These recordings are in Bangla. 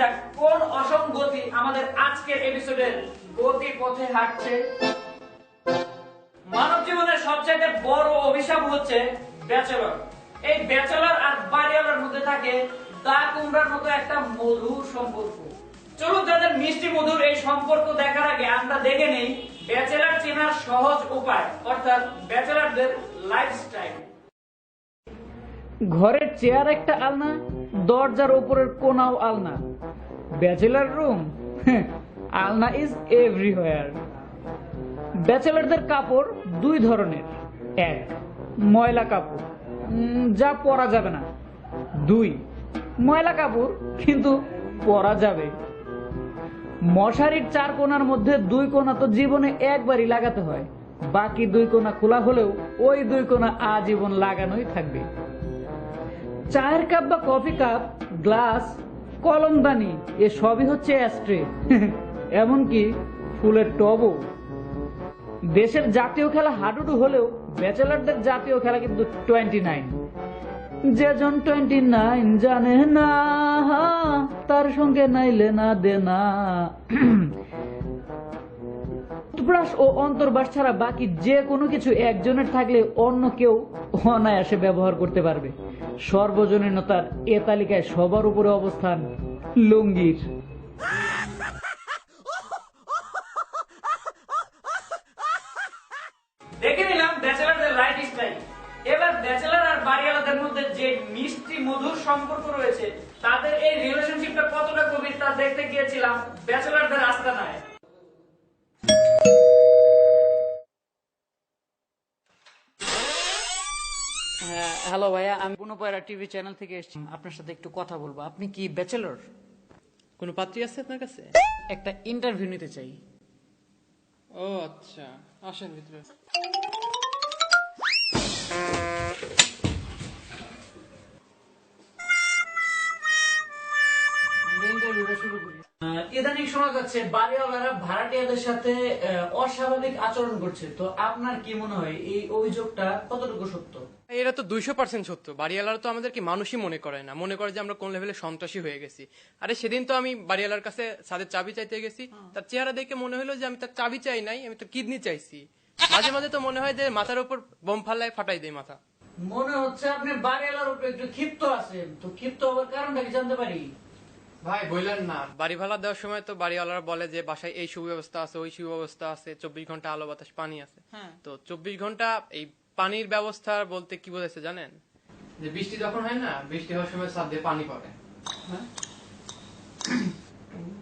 যাক, কোন অসঙ্গতি আমাদের আজকের এপিসোডের গতি পথে হাঁটছে? মানব জীবনের সবচেয়ে বড় অভিশাপ হচ্ছে ব্যাচেলর। এই ব্যাচেলর আর বাড়িওয়ালার মধ্যে থাকে দা কুমড়ার মতো একটা মধুর সম্পর্ক। চলুন তাদের মিষ্টি মধুর এই সম্পর্ক দেখার আগে আমরা দেখে নেই ব্যাচেলার চেনার সহজ উপায়, অর্থাৎ ব্যাচেলারদের লাইফস্টাইল ঘরের চেয়ার একটা আলনা, দরজার উপরের কোনাও আলনা। Bachelor room? আলনা ইজ এভরিওয়্যার ব্যাচেলারদের কাপড় দুই ধরনের। এক, ময়লা কাপড়। যা পরা যাবে না। দুই, ময়লা কাপড়, কিন্তু পরা যাবে। মশারির চার কোণার মধ্যে দুই কোণা তো জীবনে একবারই লাগাতে হয়। বাকি দুই কোণা খোলা হলেও ওই দুই কোণা আজীবন লাগানোই থাকবে। চায়ের কাপ বা কফি কাপ, গ্লাস কলমদানি, এ সবই হচ্ছে অ্যাস্ট্রে। এমনকি ফুলের টবও। দেশের জাতীয় খেলা হাডুডু হলেও ব্যাচেলারদের জাতীয় খেলা কিন্তু টোয়েন্টি নাইন। যেজন টোয়েন্টি নাইন জানে না, তার সঙ্গে নাইলে না দে না। টুথব্রাশ ও অন্তর্বাস ছাড়া বাকি যে কোনো কিছু একজনের থাকলে অন্য কেউ অনায়াসে ব্যবহার করতে পারবে। সর্বজনীনতার এ তালিকায় সবার উপরে অবস্থান লুঙ্গির। ব্যাচেলারদের স্টাইল এবার ব্যাচেলার আর মধ্যে যে মিষ্টি মধুর সম্পর্ক রয়েছে, তাদের এই রিলেশনশিপটা কতটা গভীর তা দেখতে গিয়েছিলাম ব্যাচেলারদের আস্তানায়। হ্যালো ভাইয়া আমি পুনপয়রা টিভি চ্যানেল থেকে এসেছি। আপনার সাথে একটু কথা বলব। আপনি কি ব্যাচেলর? কোনো পাত্রী আছে আপনার কাছে? একটা ইন্টারভিউ নিতে চাই। ও আচ্ছা। আসেন ভিতরে। ইদানিং শোনা যাচ্ছে বাড়িওয়ালারা ভাড়াটিয়াদের সাথে অস্বাভাবিক আচরণ করছে। তো আপনার কি মনে হয় এই অভিযোগটা কতটুকু সত্য? এটা তো দুইশো পার্সেন্ট সত্য। বাড়িওয়ালারা তো আমাদেরকে মানুষই মনে করে না। মনে করে যে আমরা কোন লেভেলে সন্ত্রাসী হয়ে গেছি। আরে সেদিন তো আমি বাড়িওয়ালার কাছে সাদের চাবি চাইতে গেছি। তার চেহারা দেখে মনে হলো যে আমি তার চাবি চাই নাই আমি তো কিডনি চাইছি। মাঝে মাঝে তো মনে হয় যে মাথার উপর বোম ফাল্লায় ফাটাই দেয় মাথা। মনে হচ্ছে আপনি বাড়িওয়ালার উপরে একটু ক্ষিপ্ত আছেন। তো ক্ষিপ্ত হওয়ার কারণটা কি জানতে পারি? ভাই বললেন না। বাড়ি ভাড়া দেওয়ার সময় তো বাড়িওয়ালারা বলে যে বাসায় এই সুব্যবস্থা আছে ওই সুব্যবস্থা আছে চব্বিশ ঘণ্টা আলো বাতাস পানি আছে। হ্যাঁ। তো চব্বিশ ঘণ্টা এই পানির ব্যবস্থা বলতে কি বোঝাচ্ছে জানেন? যে বৃষ্টি যখন হয় না বৃষ্টি হওয়ার সময় ছাদ দিয়ে পানি পড়ে।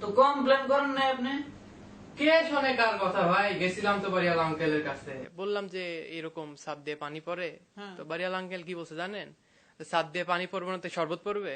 তো কমপ্লেন করেন না আপনি? কে শোনে কার কথা ভাই? গেছিলাম তো বাড়িয়াল আঙ্কেলের কাছে। বললাম যে এরকম ছাদ দিয়ে পানি পড়ে। হ্যাঁ। তো বাড়িয়াল আঙ্কেল কি বলছে জানেন? ছাদ দিয়ে পানি পড়বে না তো শরবত পড়বে?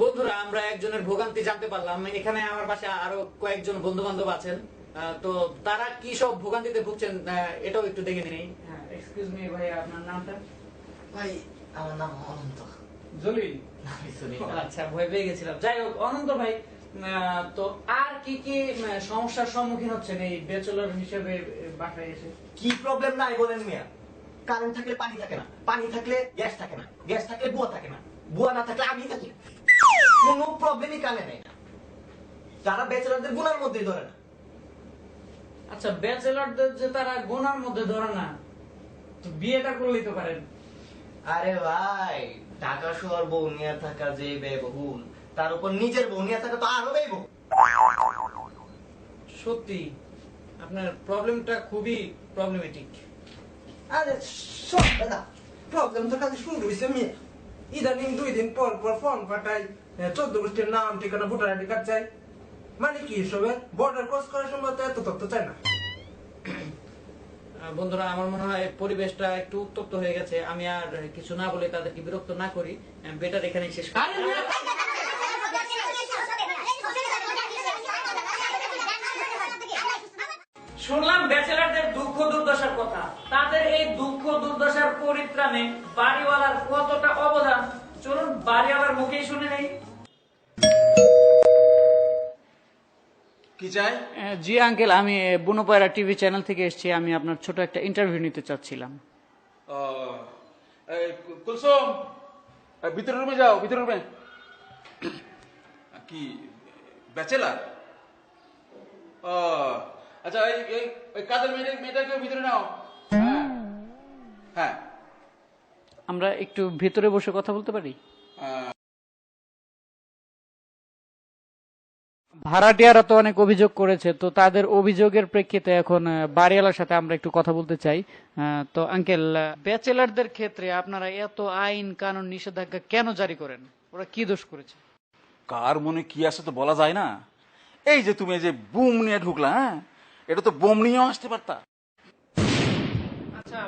বন্ধুরা আমরা একজনের ভোগান্তি জানতে পারলাম। এখানে আমার পাশে আরও কয়েকজন বন্ধু বান্ধব আছেন। তো তারা কি সব ভোগান্তিতে ভুগছেন? এটাও একটু দেখে নিই। এক্সকিউজ মি ভাই আপনার নামটা? ভাই আমার নাম অনন্ত। জলিল? আচ্ছা ভয় পেয়ে গেছিলাম। যাই হোক অনন্ত ভাই তো আর কি কি সমস্যার সম্মুখীন হচ্ছেন এই ব্যাচেলর হিসেবে বাসায় এসে? কি প্রবলেম নাই বলেন মিয়া। কারেন্ট থাকলে পানি থাকে না। পানি থাকলে গ্যাস থাকে না। গ্যাস থাকলে বুয়া থাকে না। বুয়া না থাকলে আমি থাকি। না। কোনো প্রবলেমই কানে নেই না। যারা বেচারাদের গুণার মধ্যেই ধরে না। আচ্ছা ব্যাচেলরদের যে তারা গোনার মধ্যে ধরে না তো বিয়েটা করলেই তো পারেন। আরে ভাই ঢাকা শহর বউ নিয়ে থাকা যে ব্যয়বহুল তার উপর নিজের বউ নিয়ে থাকা তো আরও ব্যয়বহুল। সত্যি আপনার প্রবলেমটা খুবই প্রবলেমেটিক আরে সব দাদা প্রবলেম তো কাজে শুরু হয়েছে মেয়ে ইদানিং দুই দিন পর পর ফর্ম পাঠাই চোদ্দ গোষ্ঠীর নাম ঠিকানা ভোটার আইডি কার্ড চাই। মানে কি এসবের বর্ডার ক্রস করার সময় তো এত তথ্য চাই না। বন্ধুরা আমার মনে হয় পরিবেশটা একটু উত্তপ্ত হয়ে গেছে। আমি আর কিছু না বলে তাদেরকে বিরক্ত না করি। বেটার এখানে শেষ করি। শুনলাম ব্যাচেলারদের দুঃখ দুর্দশার কথা। তাদের এই দুঃখ দুর্দশার পরিত্রাণে বাড়িওয়ালার কতটা অবদান? চলুন বাড়িওয়ালার মুখেই শুনে নেই। কি চাই? জি আঙ্কেল আমি বুনোপায়রা টিভি চ্যানেল থেকে এসেছি আমি আপনার ছোট একটা ইন্টারভিউ নিতে চাচ্ছিলাম। কুলসুম ভিতরের রুমে যাও ভিতরের রুমে। কি ব্যাচেলার? আচ্ছা এই কাজের মেয়েটা মেয়েটাকে ভিতরে নাও। হ্যাঁ। হ্যাঁ। আমরা একটু ভেতরে বসে কথা বলতে পারি? ভাড়াটিয়ারা তো অনেক অভিযোগ করেছে তো তাদের অভিযোগের প্রেক্ষিতে এখন বাড়িওয়ালার সাথে আমরা একটু কথা বলতে চাই। তো আঙ্কেল ব্যাচেলারদের ক্ষেত্রে আপনারা এত আইন কানুন নিষেধাজ্ঞা কেন জারি করেন? ওরা কি দোষ করেছে? কার মনে কি আছে তো বলা যায় না? এই যে তুমি এই যে বুম নিয়ে ঢুকলা হ্যাঁ? এটা তো বোম নিয়েও আসতে পারতা। আচ্ছা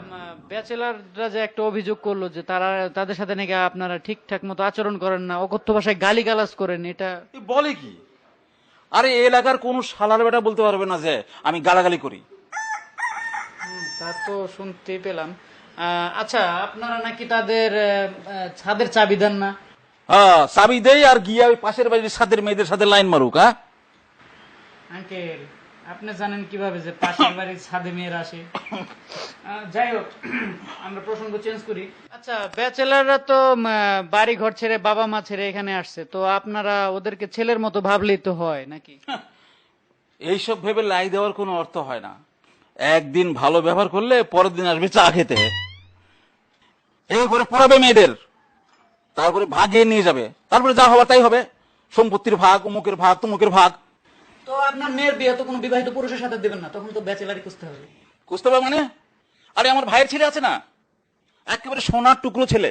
ব্যাচেলাররা যে একটা অভিযোগ করল যে তারা তাদের সাথে নাকি আপনারা ঠিকঠাক মতো আচরণ করেন না অকথ্য ভাষায় গালিগালাজ করেন এটা বলে কি? আরে এই এলাকার কোন শালার বেটা বলতে পারবে না যে আমি গালাগালি করি। তা তো শুনতে পেলাম। আচ্ছা আপনারা নাকি তাদের ছাদের চাবি দেন না? হ্যাঁ চাবি দেই আর গিয়ে ওই পাশের বাড়ির ছাদের মেয়েদের সাথে লাইন মারুক হ্যাঁ? আঙ্কেল আপনি জানেন কীভাবে যে পাশের বাড়ির ছাদে মেয়েরা আসে? যাই হোক আমরা প্রসঙ্গ চেঞ্জ করি। আচ্ছা ব্যাচেলাররা তো বাড়ি ঘর ছেড়ে বাবা মা ছেড়ে এখানে আসছে। তো আপনারা ওদেরকে ছেলের মতো ভাবলেই তো হয় নাকি? এইসব ভেবে লাই দেওয়ার কোনো অর্থ হয় না। একদিন ভালো ব্যবহার করলে পরের দিন আসবে চা খেতে। এরপরে পড়াবে মেয়েদের। তারপরে ভাগে নিয়ে যাবে। তারপরে যা হবার তাই হবে। সম্পত্তির ভাগ অমুকের ভাগ তমুকের ভাগ। তো আপনার মেয়ের বিয়ে তো কোনো বিবাহিত পুরুষের সাথে দেবেন না তখন তো ব্যাচেলারই খুঁজতে হবে। বুঝতে পারবে মানে? আরে আমার ভাইয়ের ছেলে আছে না? একেবারে সোনার টুকরো ছেলে।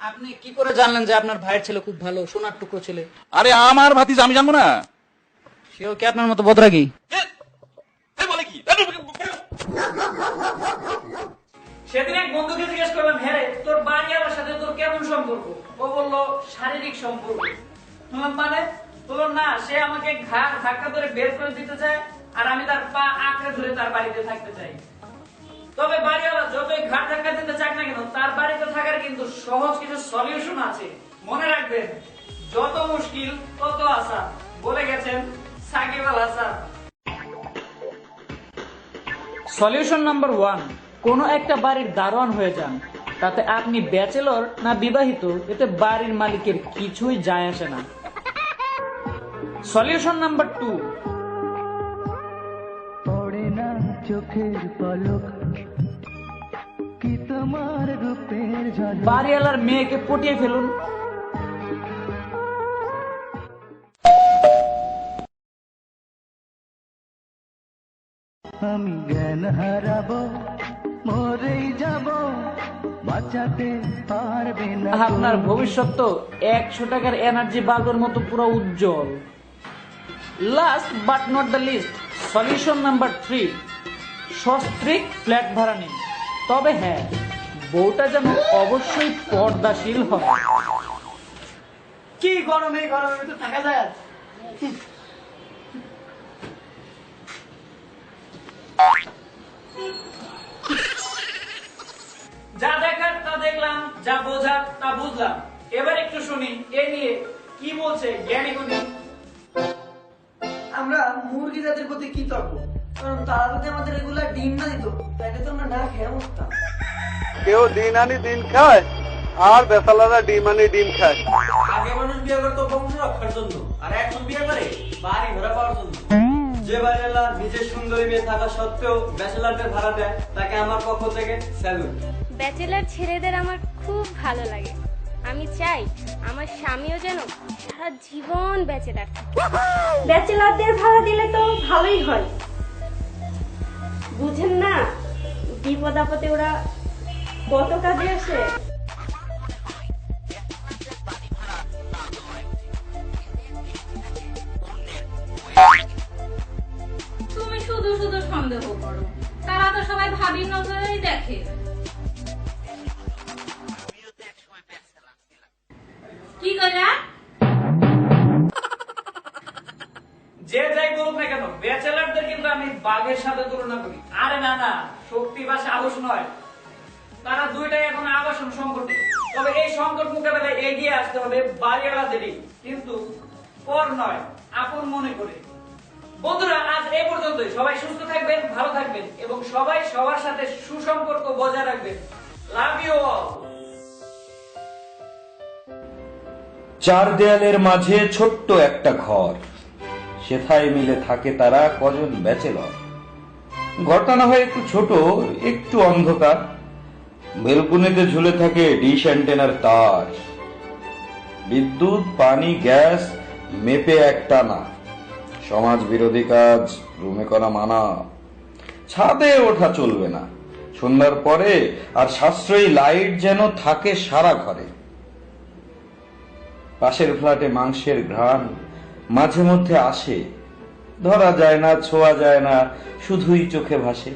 আপনি কি করে জানলেন যে আপনার ভাইয়ের ছেলে খুব ভালো সোনার টুকরো ছেলে? আরে আমার ভাতিজ আমি জানব না? সেও কি আপনার মতো বদরাগী? বলে কি? সেদিন এক বন্ধুকে জিজ্ঞেস করলাম হ্যাঁ রে, তোর বাড়িওয়ালার সাথে তোর কেমন সম্পর্ক? ও বলল শারীরিক সম্পর্ক। মানে? বলল না, সে আমাকে ঘাড় ধাক্কা বের করে দিতে চায় আর আমি তার পা আঁকড়ে ধরে তার বাড়িতে থাকতে চাই। তবে বাড়িওয়ালা যতই ধাক্কা দিতে চাক না কেন, তার বাড়িতে থাকার কিন্তু সহজ কিছু সলিউশন আছে। মনে রাখবেন, যত মুশকিল, তত বলে গেছেন হাসান। সলিউশন নাম্বার ওয়ান কোন একটা বাড়ির দারোয়ান হয়ে যান। তাতে আপনি ব্যাচেলর না বিবাহিত, এতে বাড়ির মালিকের কিছুই যায় আসে না। সলিউশন নাম্বার টু পড়ে না চোখের পলক কি তোমার রূপের বাড়িওয়ালার মেয়েকে পটিয়ে ফেলুন। আমি জ্ঞান হারাবো মরেই যাব বাঁচাতে পারবে না আপনার ভবিষ্যৎ তো একশো টাকার এনার্জি বাল্বের মতো পুরো উজ্জ্বল। Last but not the least solution number three সস্ত্রিক flat ভাড়া নিন। তবে হ্যাঁ বউটা যেন অবশ্যই পর্দাশীল হয়। কি গরমে গরমে তো থাকা যায় যা দেখার তা দেখলাম, যা বোঝার তা বুঝলাম। এবার একটু শুনি, এ নিয়ে কি বলছে জ্ঞানী গুণী আমরা মুরগি জাতির প্রতি কৃতজ্ঞ। কারণ তারা যদি আমাদের রেগুলার ডিম না দিত তাহলে তো আমরা না খেয়ে মরতাম। কেউ দিন আনি দিন খায় আর বেসালারা ডিম আনি ডিম খায়। আগে মানুষ বিয়ে করতো বংশ রক্ষার জন্য আর এখন বিয়ে করে বাড়ি ঘোরা পাওয়ার জন্য। যে বাড়িওয়ালা নিজের সুন্দরী মেয়ে থাকা সত্ত্বেও ব্যাচেলারদের ভাড়া দেয় তাকে আমার পক্ষ থেকে স্যালুট ব্যাচেলার ছেলেদের আমার খুব ভালো লাগে। আমি চাই আমার স্বামীও যেন সারা জীবন বেঁচে থাকে। ব্যাচেলারদের ভাড়া দিলে তো ভালোই হয়। বুঝেন না, বিপদ আপদে ওরা কত কাজে আসে? বাঘের সাথে তুলনা করি। আরে না না, শক্তি বা সাহস নয়। তারা দুইটাই এখন আবাসন সংকটে তবে এই সংকট মোকাবেলায় এগিয়ে আসতে হবে বাড়িওয়ালাদেরই কিন্তু পর নয়, আপন মনে করে। বন্ধুরা, আজ এই পর্যন্তই। সবাই সুস্থ থাকবেন, ভালো থাকবেন এবং সবাই সবার সাথে সুসম্পর্ক বজায় রাখবেন। লাভ ইউ অল চার দেয়ালের মাঝে ছোট্ট একটা ঘর। সেথায় মিলে থাকে তারা কজন ব্যাচেলর? ঘরটা না হয় একটু ছোট, একটু অন্ধকার। বেলকুনিতে ঝুলে থাকে ডিশ অ্যান্টেনার তার বিদ্যুৎ, পানি, গ্যাস মেপে একটা না সমাজ বিরোধী কাজ, রুমে করা মানা। ছাদে ওঠা চলবে না। সন্ধ্যার পরে আর সাশ্রয়ী লাইট যেন থাকে সারা ঘরে। পাশের ফ্ল্যাটে মাংসের ঘ্রাণ। মাঝে মধ্যে আসে। ধরা যায় না, ছোঁয়া যায় না, শুধুই চোখে ভাসে।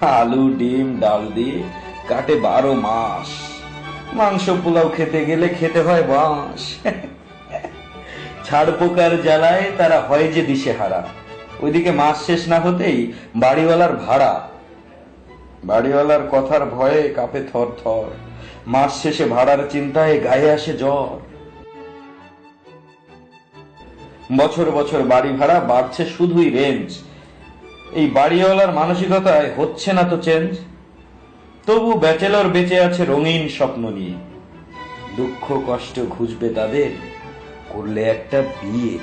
আলু, ডিম, ডাল দিয়ে কাটে বারো মাস। মাংস পোলাও খেতে গেলে খেতে হয় বাঁশ। ছাড় পোকার জ্বালায় তারা হয় যে দিশে হারা ওইদিকে মাস শেষ না হতেই বাড়িওয়ালার ভাড়া। বাড়িওয়ালার কথার ভয়ে কাঁপে থর থর মাস শেষে ভাড়ার চিন্তায় গায়ে আসে জ্বর। বছর বছর বাড়ি ভাড়া বাড়ছে শুধুই রেঞ্জ। এই বাড়িওয়ালার মানসিকতায় হচ্ছে না তো চেঞ্জ। তবু ব্যাচেলর বেঁচে আছে রঙিন স্বপ্ন নিয়ে। দুঃখ কষ্ট ঘুষবে তাদের, করলে একটা বিয়ে।